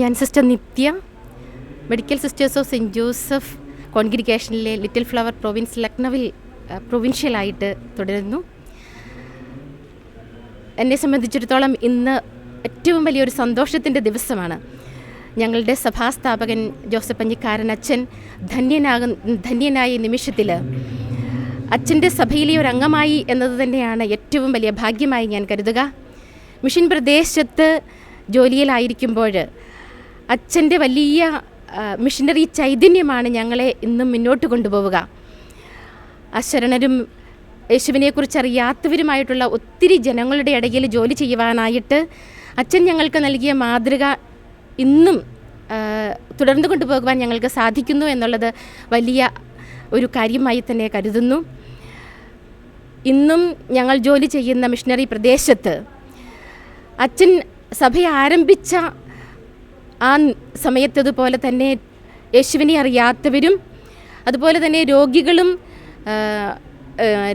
ഞാൻ sister Nithya medical sisters of Saint Joseph കോൺഗ്രിഗേഷനിലെ Little Flower province ലക്നവിൽ പ്രൊവിൻഷ്യലായിട്ട് തുടരുന്നു. എന്നെ സംബന്ധിച്ചിടത്തോളം ഇന്ന് ഏറ്റവും വലിയൊരു സന്തോഷത്തിന്റെ ദിവസമാണ്. ഞങ്ങളുടെ സഭാസ്ഥാപകൻ ജോസഫ് പഞ്ഞിക്കാരൻ അച്ഛൻ ധന്യനാകും ധന്യനായ നിമിഷത്തിൽ അച്ഛന്റെ സഭയിലെ ഒരു അംഗമായി എന്നത് തന്നെയാണ് ഏറ്റവും വലിയ ഭാഗ്യമായി ഞാൻ കരുതുക. മിഷൻ പ്രദേശത്ത് ജോലിയിലായിരിക്കുമ്പോൾ അച്ഛന്റെ വലിയ മിഷനറി ചൈതന്യമാണ് ഞങ്ങളെ ഇന്നും മുന്നോട്ട് കൊണ്ടുപോവുക. അശരണരും യേശുവിനെക്കുറിച്ച് അറിയാത്തവരുമായിട്ടുള്ള ഒത്തിരി ജനങ്ങളുടെ ഇടയിൽ ജോലി ചെയ്യുവാനായിട്ട് അച്ഛൻ ഞങ്ങൾക്ക് നൽകിയ മാതൃക ഇന്നും തുടർന്നു കൊണ്ടുപോകുവാൻ ഞങ്ങൾക്ക് സാധിക്കുന്നു എന്നുള്ളത് വലിയ ഒരു കാര്യമായി തന്നെ കരുതുന്നു. ഇന്നും ഞങ്ങൾ ജോലി ചെയ്യുന്ന മിഷനറി പ്രദേശത്ത് അച്ഛൻ സഭ ആരംഭിച്ച ആ സമയത്തതുപോലെ തന്നെ യേശുവിനെ അറിയാത്തവരും അതുപോലെ തന്നെ രോഗികളും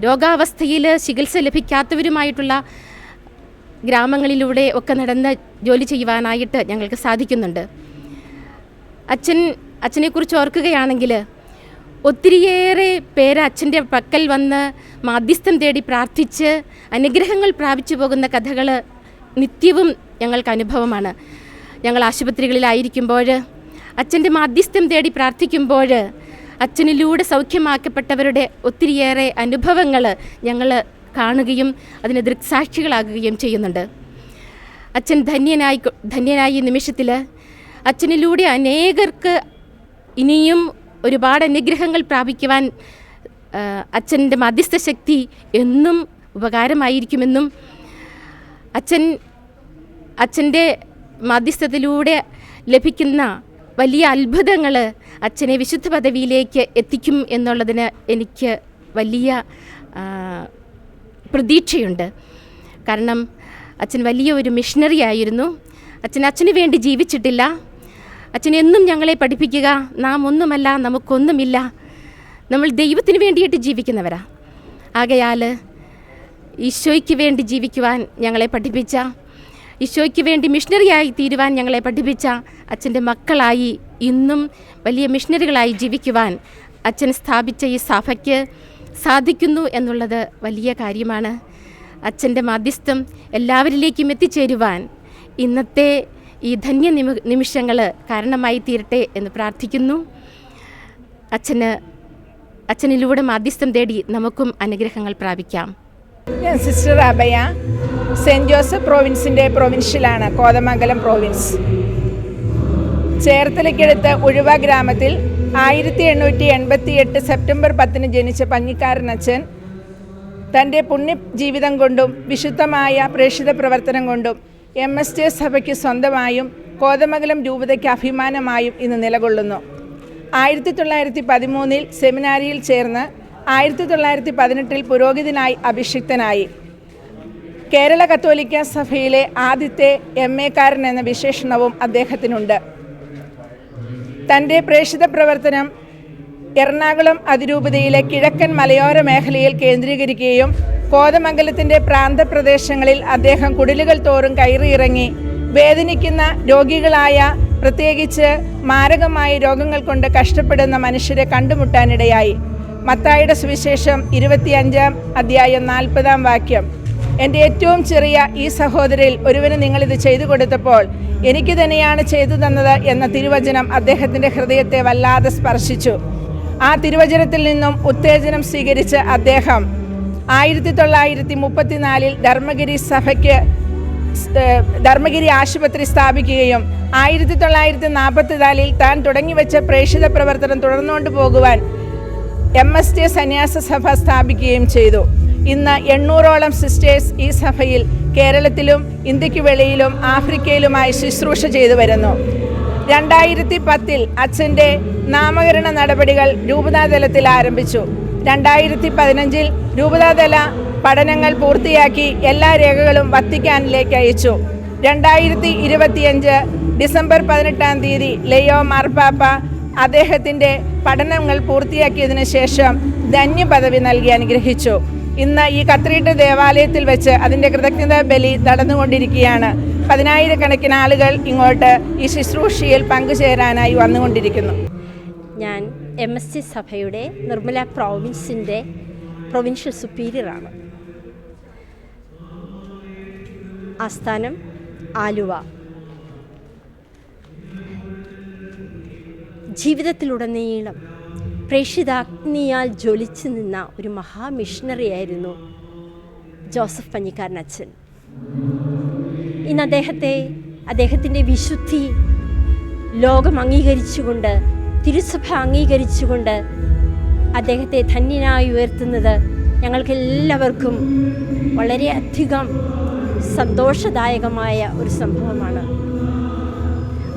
രോഗാവസ്ഥയിൽ ചികിത്സ ലഭിക്കാത്തവരുമായിട്ടുള്ള ഗ്രാമങ്ങളിലൂടെ ഒക്കെ നടന്ന് ജോലി ചെയ്യുവാനായിട്ട് ഞങ്ങൾക്ക് സാധിക്കുന്നുണ്ട്. അച്ഛൻ അച്ഛനെക്കുറിച്ച് ഓർക്കുകയാണെങ്കിൽ ഒത്തിരിയേറെ പേര് അച്ഛന്റെ പക്കൽ വന്ന് മാധ്യസ്ഥം തേടി പ്രാർത്ഥിച്ച് അനുഗ്രഹങ്ങൾ പ്രാപിച്ചു പോകുന്ന കഥകൾ നിത്യവും ഞങ്ങൾക്ക് അനുഭവമാണ്. ഞങ്ങൾ ആശുപത്രികളിലായിരിക്കുമ്പോൾ അച്ഛന്റെ മാധ്യസ്ഥ്യം തേടി പ്രാർത്ഥിക്കുമ്പോൾ അച്ഛനിലൂടെ സൗഖ്യമാക്കപ്പെട്ടവരുടെ ഒത്തിരിയേറെ അനുഭവങ്ങൾ ഞങ്ങൾ കാണുകയും അതിന് ദൃക്സാക്ഷികളാകുകയും ചെയ്യുന്നുണ്ട്. അച്ഛൻ ധന്യനായി ധന്യനായി നിമിഷത്തിൽ അച്ഛനിലൂടെ അനേകർക്ക് ഇനിയും ഒരുപാട് അനുഗ്രഹങ്ങൾ പ്രാപിക്കുവാൻ അച്ഛന്റെ മധ്യസ്ഥ ശക്തി എന്നും ഉപകാരമായിരിക്കുമെന്നും അച്ഛൻ അച്ഛന്റെ മധ്യസ്ഥത്തിലൂടെ ലഭിക്കുന്ന വലിയ അത്ഭുതങ്ങൾ അച്ഛനെ വിശുദ്ധ പദവിയിലേക്ക് എത്തിക്കും എന്നുള്ളതിന് എനിക്ക് വലിയ പ്രതീക്ഷയുണ്ട്. കാരണം അച്ഛൻ വലിയ ഒരു മിഷണറി ആയിരുന്നു. അച്ഛൻ അച്ഛന് വേണ്ടി ജീവിച്ചിട്ടില്ല. അച്ഛൻ എന്നും ഞങ്ങളെ പഠിപ്പിക്കുക. നാം ഒന്നുമല്ല നമുക്കൊന്നുമില്ല. നമ്മൾ ദൈവത്തിന് വേണ്ടിയിട്ട് ജീവിക്കുന്നവരാ. ആകയാൽ ഈശോയ്ക്ക് വേണ്ടി ജീവിക്കുവാൻ ഞങ്ങളെ പഠിപ്പിച്ച ഈശോയ്ക്ക് വേണ്ടി മിഷണറിയായി തീരുവാൻ ഞങ്ങളെ പഠിപ്പിച്ച അച്ഛന്റെ മക്കളായി ഇന്നും വലിയ മിഷണറികളായി ജീവിക്കുവാൻ അച്ഛൻ സ്ഥാപിച്ച ഈ സഭയ്ക്ക് സാധിക്കുന്നു എന്നുള്ളത് വലിയ കാര്യമാണ്. അച്ഛന്റെ മാധ്യസ്ഥം എല്ലാവരിലേക്കും എത്തിച്ചേരുവാൻ ഇന്നത്തെ ഈ ധന്യ നിമ നിമിഷങ്ങൾ കാരണമായി തീരട്ടെ എന്ന് പ്രാർത്ഥിക്കുന്നു. അച്ഛന് അച്ഛനിലൂടെ മാധ്യസ്ഥം തേടി നമുക്കും അനുഗ്രഹങ്ങൾ പ്രാപിക്കാം. സിസ്റ്റർ അഭയ സെന്റ് ജോസഫ് പ്രോവിൻസിന്റെ പ്രൊവിൻഷ്യലാണ് കോതമംഗലം പ്രോവിൻസ്. ചേർത്തലയ്ക്കടുത്ത് ഉഴുവ ഗ്രാമത്തിൽ ആയിരത്തി എണ്ണൂറ്റി എൺപത്തി എട്ട് സെപ്റ്റംബർ പത്തിന് ജനിച്ച പഞ്ഞിക്കാരൻ അച്ഛൻ തന്റെ പുണ്യ ജീവിതം കൊണ്ടും വിശുദ്ധമായ പ്രേക്ഷിത പ്രവർത്തനം കൊണ്ടും എം എസ് ജെ സഭയ്ക്ക് സ്വന്തമായും കോതമംഗലം രൂപതയ്ക്ക് അഭിമാനമായും ഇന്ന് നിലകൊള്ളുന്നു. ആയിരത്തി തൊള്ളായിരത്തി പതിമൂന്നിൽ സെമിനാരിയിൽ ചേർന്ന് ആയിരത്തി തൊള്ളായിരത്തി പതിനെട്ടിൽ പുരോഹിതനായി അഭിഷിക്തനായി. കേരള കത്തോലിക്ക സഭയിലെ ആദ്യത്തെ എം എക്കാരൻ എന്ന വിശേഷണവും അദ്ദേഹത്തിനുണ്ട്. തന്റെ പ്രേക്ഷിത പ്രവർത്തനം എറണാകുളം അതിരൂപതയിലെ കിഴക്കൻ മലയോര മേഖലയിൽ കേന്ദ്രീകരിക്കുകയും കോതമംഗലത്തിന്റെ പ്രാന്തപ്രദേശങ്ങളിൽ അദ്ദേഹം കുടിലുകൾ തോറും കയറിയിറങ്ങി വേദനിക്കുന്ന രോഗികളായ പ്രത്യേകിച്ച് മാരകമായ രോഗങ്ങൾ കൊണ്ട് കഷ്ടപ്പെടുന്ന മനുഷ്യരെ കണ്ടുമുട്ടാനിടയായി. മത്തായുടെ സുവിശേഷം ഇരുപത്തിയഞ്ചാം അധ്യായം നാൽപ്പതാം വാക്യം. എന്റെ ഏറ്റവും ചെറിയ ഈ സഹോദരിൽ ഒരുവന് നിങ്ങളിത് ചെയ്തു കൊടുത്തപ്പോൾ എനിക്ക് തന്നെയാണ് ചെയ്തു തന്നത് എന്ന തിരുവചനം അദ്ദേഹത്തിന്റെ ഹൃദയത്തെ വല്ലാതെ സ്പർശിച്ചു. ആ തിരുവചനത്തിൽ നിന്നും ഉത്തേജനം സ്വീകരിച്ച് അദ്ദേഹം ആയിരത്തി തൊള്ളായിരത്തി മുപ്പത്തിനാലിൽ ധർമ്മഗിരി സഭയ്ക്ക് ധർമ്മഗിരി ആശുപത്രി സ്ഥാപിക്കുകയും ആയിരത്തി തൊള്ളായിരത്തി നാൽപ്പത്തിനാലിൽ താൻ തുടങ്ങിവെച്ച പ്രേക്ഷിത പ്രവർത്തനം തുടർന്നുകൊണ്ട് പോകുവാൻ എം എസ് ടി സന്യാസ സഭ സ്ഥാപിക്കുകയും ചെയ്തു. ഇന്ന് എണ്ണൂറോളം സിസ്റ്റേഴ്സ് ഈ സഭയിൽ കേരളത്തിലും ഇന്ത്യയ്ക്ക് വെളിയിലും ആഫ്രിക്കയിലുമായി ശുശ്രൂഷ ചെയ്തു വരുന്നു. രണ്ടായിരത്തി പത്തിൽ അച്ഛന്റെ നാമകരണ നടപടികൾ രൂപതാതലത്തിൽ ആരംഭിച്ചു. രണ്ടായിരത്തി പതിനഞ്ചിൽ രൂപതാതല പഠനങ്ങൾ പൂർത്തിയാക്കി എല്ലാ രേഖകളും വത്തിക്കാനിലേക്ക് അയച്ചു. രണ്ടായിരത്തി ഇരുപത്തിയഞ്ച് ഡിസംബർ പതിനെട്ടാം തീയതി ലയോ മാർപ്പാപ്പ അദ്ദേഹത്തിന്റെ പഠനങ്ങൾ പൂർത്തിയാക്കിയതിന് ശേഷം ധന്യ പദവി നൽകി അനുഗ്രഹിച്ചു. ഇന്ന് ഈ കത്രീട്ട് ദേവാലയത്തിൽ വെച്ച് അതിന്റെ കൃതജ്ഞത ബലി നടന്നുകൊണ്ടിരിക്കുകയാണ്. പതിനായിരക്കണക്കിന് ആളുകൾ ഇങ്ങോട്ട് ഈ ശുശ്രൂഷയിൽ പങ്കുചേരാനായി വന്നുകൊണ്ടിരിക്കുന്നു. ഞാൻ എം എസ് സി സഭയുടെ നിർമ്മല പ്രോവിൻസിന്റെ പ്രൊവിൻഷ്യൽ സുപ്പീരിയറാണ്. ആസ്ഥാനം ആലുവ. ജീവിതത്തിലുടനീളം പ്രേക്ഷിതാഗ്നിയാൽ ജ്വലിച്ചു നിന്ന ഒരു മഹാമിഷണറിയായിരുന്നു ജോസഫ് പഞ്ഞിക്കാരൻ അച്ഛൻ. ഇന്ന് അദ്ദേഹത്തെ അദ്ദേഹത്തിന്റെ വിശുദ്ധി ലോകം അംഗീകരിച്ചുകൊണ്ട് തിരുസഭ അംഗീകരിച്ചുകൊണ്ട് അദ്ദേഹത്തെ ധന്യനായി ഉയർത്തുന്നത് ഞങ്ങൾക്ക് എല്ലാവർക്കും വളരെയധികം സന്തോഷദായകമായ ഒരു സംഭവമാണ്.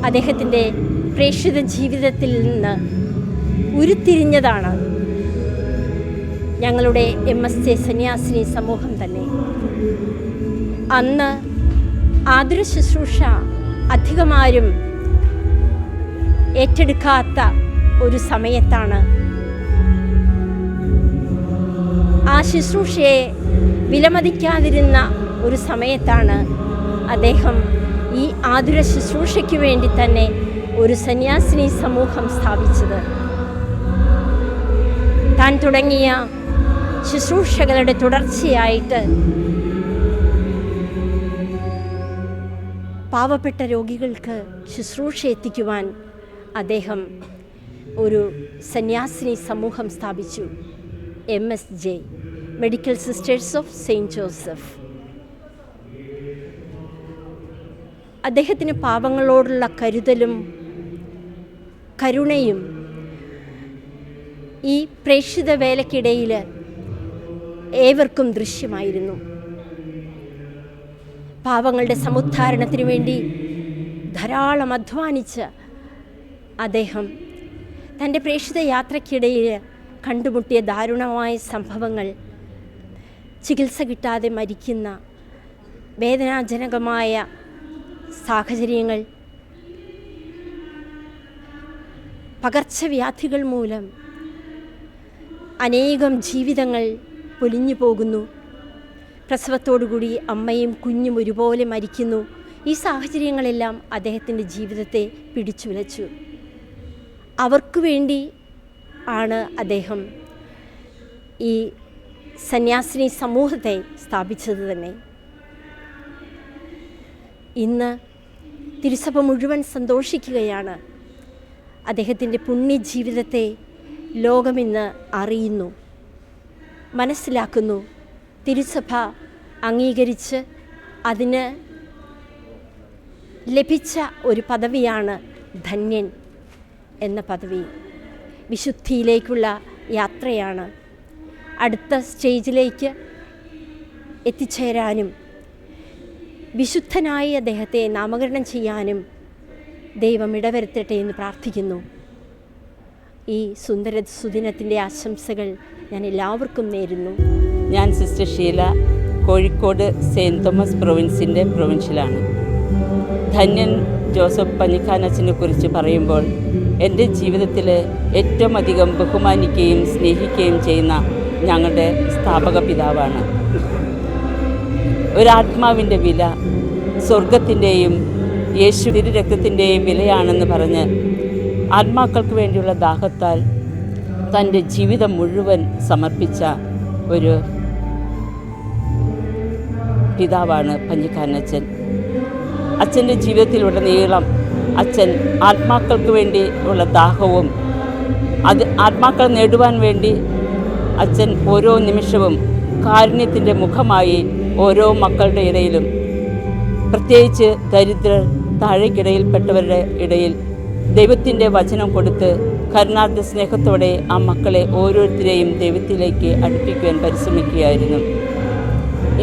അദ്ദേഹത്തിന്റെ പ്രേക്ഷിത ജീവിതത്തിൽ നിന്ന് ഉരുത്തിരിഞ്ഞതാണ് ഞങ്ങളുടെ എം എസ് ജെ സന്യാസിനി സമൂഹം തന്നെ. അന്ന് ആതുര ശുശ്രൂഷ അധികമാരും ഏറ്റെടുക്കാത്ത ഒരു സമയത്താണ് ആ ശുശ്രൂഷയെ വിലമതിക്കാതിരുന്ന ഒരു സമയത്താണ് അദ്ദേഹം ഈ ആതുര ശുശ്രൂഷയ്ക്ക് വേണ്ടി തന്നെ ഒരു സന്യാസിനി സമൂഹം സ്ഥാപിച്ചത്. താൻ തുടങ്ങിയ ശുശ്രൂഷകളുടെ തുടർച്ചയായിട്ട് പാവപ്പെട്ട രോഗികൾക്ക് ശുശ്രൂഷ എത്തിക്കുവാൻ അദ്ദേഹം ഒരു സന്യാസിനി സമൂഹം സ്ഥാപിച്ചു. M S J Medical Sisters of Saint Joseph അദ്ദേഹത്തിന് പാവങ്ങളോടുള്ള കരുതലും കരുണയും ഈ പ്രേക്ഷിത വേലയ്ക്കിടയിൽ ഏവർക്കും ദൃശ്യമായിരുന്നു. പാവങ്ങളുടെ സമുദ്ധാരണത്തിന് വേണ്ടി ധാരാളം അധ്വാനിച്ച അദ്ദേഹം തന്റെ പ്രേക്ഷിത യാത്രയ്ക്കിടയിൽ കണ്ടുമുട്ടിയ ദാരുണമായ സംഭവങ്ങൾ ചികിത്സ കിട്ടാതെ മരിക്കുന്ന വേദനാജനകമായ സാഹചര്യങ്ങൾ പകർച്ചവ്യാധികൾ മൂലം അനേകം ജീവിതങ്ങൾ പൊലിഞ്ഞു പോകുന്നു. പ്രസവത്തോടുകൂടി അമ്മയും കുഞ്ഞും ഒരുപോലെ മരിക്കുന്നു. ഈ സാഹചര്യങ്ങളെല്ലാം അദ്ദേഹത്തിന്റെ ജീവിതത്തെ പിടിച്ചുലച്ചു. അവർക്ക് വേണ്ടി ആണ് അദ്ദേഹം ഈ സന്യാസിനി സമൂഹത്തെ സ്ഥാപിച്ചത് തന്നെ. ഇന്ന് തിരുസഭ മുഴുവൻ സന്തോഷിക്കുകയാണ് അദ്ദേഹത്തിന്റെ പുണ്യജീവിതത്തെ ലോകമിന്ന് അറിയുന്നു. മനസ്സിലാക്കുന്നു. തിരുസഭ അംഗീകരിച്ച് അതിന് ലഭിച്ച ഒരു പദവിയാണ് ധന്യൻ എന്ന പദവി. വിശുദ്ധിയിലേക്കുള്ള യാത്രയാണ്. അടുത്ത സ്റ്റേജിലേക്ക് എത്തിച്ചേരാനും വിശുദ്ധനായി അദ്ദേഹത്തെ നാമകരണം ചെയ്യാനും ദൈവം ഇടവരുത്തട്ടെ എന്ന് പ്രാർത്ഥിക്കുന്നു. ഈ സുന്ദര സുദിനത്തിന്റെ ആശംസകൾ ഞാൻ എല്ലാവർക്കും നേരുന്നു. ഞാൻ sister Sheela Kozhikode Saint Thomas പ്രൊവിൻസിന്റെ പ്രൊവിൻഷ്യലാണ്. ധന്യൻ ജോസഫ് പഞ്ഞിക്കാനച്ചനെ കുറിച്ച് പറയുമ്പോൾ എന്റെ ജീവിതത്തിൽ ഏറ്റവും അധികം ബഹുമാനിക്കുകയും സ്നേഹിക്കുകയും ചെയ്യുന്ന ഞങ്ങളുടെ സ്ഥാപക പിതാവാണ്. ഒരാത്മാവിന്റെ വില സ്വർഗത്തിന്റെയും യേശു തിരുരക്തത്തിന്റെയും വിലയാണെന്ന് പറഞ്ഞ് ആത്മാക്കൾക്ക് വേണ്ടിയുള്ള ദാഹത്താൽ തന്റെ ജീവിതം മുഴുവൻ സമർപ്പിച്ച ഒരു പിതാവാണ് പഞ്ഞിക്കാരനച്ഛൻ അച്ഛന്റെ ജീവിതത്തിലുടനീളം അച്ഛൻ ആത്മാക്കൾക്ക് വേണ്ടി ഉള്ള ദാഹവും അത് ആത്മാക്കൾ നേടുവാൻ വേണ്ടി അച്ഛൻ ഓരോ നിമിഷവും കാരുണ്യത്തിന്റെ മുഖമായി ഓരോ മക്കളുടെ ഇടയിലും പ്രത്യേകിച്ച് ദരിദ്രർ താഴേക്കിടയിൽപ്പെട്ടവരുടെ ഇടയിൽ ദൈവത്തിന്റെ വചനം കൊടുത്ത് കരുണാർത്ഥ സ്നേഹത്തോടെ ആ മക്കളെ ഓരോരുത്തരെയും ദൈവത്തിലേക്ക് അടുപ്പിക്കുവാൻ പരിശ്രമിക്കുകയായിരുന്നു.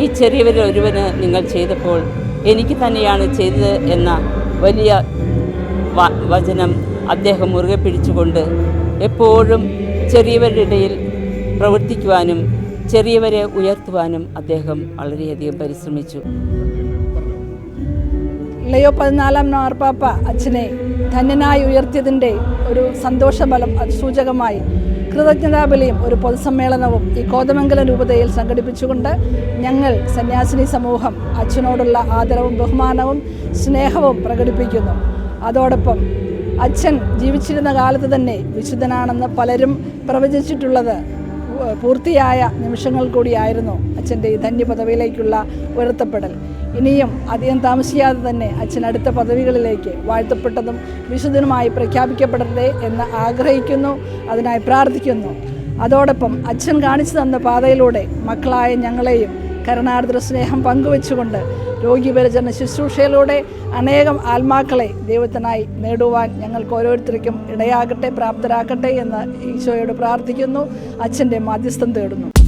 ഈ ചെറിയവരിൽ ഒരുവന് നിങ്ങൾ ചെയ്തപ്പോൾ എനിക്ക് തന്നെയാണ് ചെയ്തത് എന്ന വലിയ വചനം അദ്ദേഹം മുറുകെ പിടിച്ചുകൊണ്ട് എപ്പോഴും ചെറിയവരുടെ ഇടയിൽ പ്രവർത്തിക്കുവാനും ചെറിയവരെ ഉയർത്തുവാനും അദ്ദേഹം വളരെയധികം പരിശ്രമിച്ചു. ലയോ പതിനാലാം മാർപ്പാപ്പ അച്ഛനെ ധന്യനായി ഉയർത്തിയതിന്റെ ഒരു സന്തോഷബലം സൂചകമായി. കൃതജ്ഞതാബലിയും ഒരു പൊതുസമ്മേളനവും ഈ കോതമംഗലം രൂപതയിൽ സംഘടിപ്പിച്ചുകൊണ്ട് ഞങ്ങൾ സന്യാസിനി സമൂഹം അച്ഛനോടുള്ള ആദരവും ബഹുമാനവും സ്നേഹവും പ്രകടിപ്പിക്കുന്നു. അതോടൊപ്പം അച്ഛൻ ജീവിച്ചിരുന്ന കാലത്ത് തന്നെ വിശുദ്ധനാണെന്ന് പലരും പ്രവചിച്ചിട്ടുള്ളത് പൂർത്തിയായ നിമിഷങ്ങൾ കൂടിയായിരുന്നു അച്ഛന്റെ ഈ ധന്യ പദവിയിലേക്കുള്ള ഉയർത്തപ്പെടൽ. ഇനിയും അധികം താമസിയാതെ തന്നെ അച്ഛൻ അടുത്ത പദവികളിലേക്ക് വാഴ്ത്തപ്പെട്ടതും വിശുദ്ധനുമായി പ്രഖ്യാപിക്കപ്പെടട്ടെ എന്ന് ആഗ്രഹിക്കുന്നു അതിനായി പ്രാർത്ഥിക്കുന്നു. അതോടൊപ്പം അച്ഛൻ കാണിച്ചു തന്ന പാതയിലൂടെ മക്കളായ ഞങ്ങളെയും കരുണാർദ്ര സ്നേഹം പങ്കുവെച്ചുകൊണ്ട് രോഗിപരിചരണ ശുശ്രൂഷയിലൂടെ അനേകം ആത്മാക്കളെ ദൈവത്തിനായി നേടുവാൻ ഞങ്ങൾക്ക് ഓരോരുത്തർക്കും ഇടയാകട്ടെ പ്രാപ്തരാക്കട്ടെ എന്ന് ഈശോയോട് പ്രാർത്ഥിക്കുന്നു. അച്ഛന്റെ മാധ്യസ്ഥം തേടുന്നു.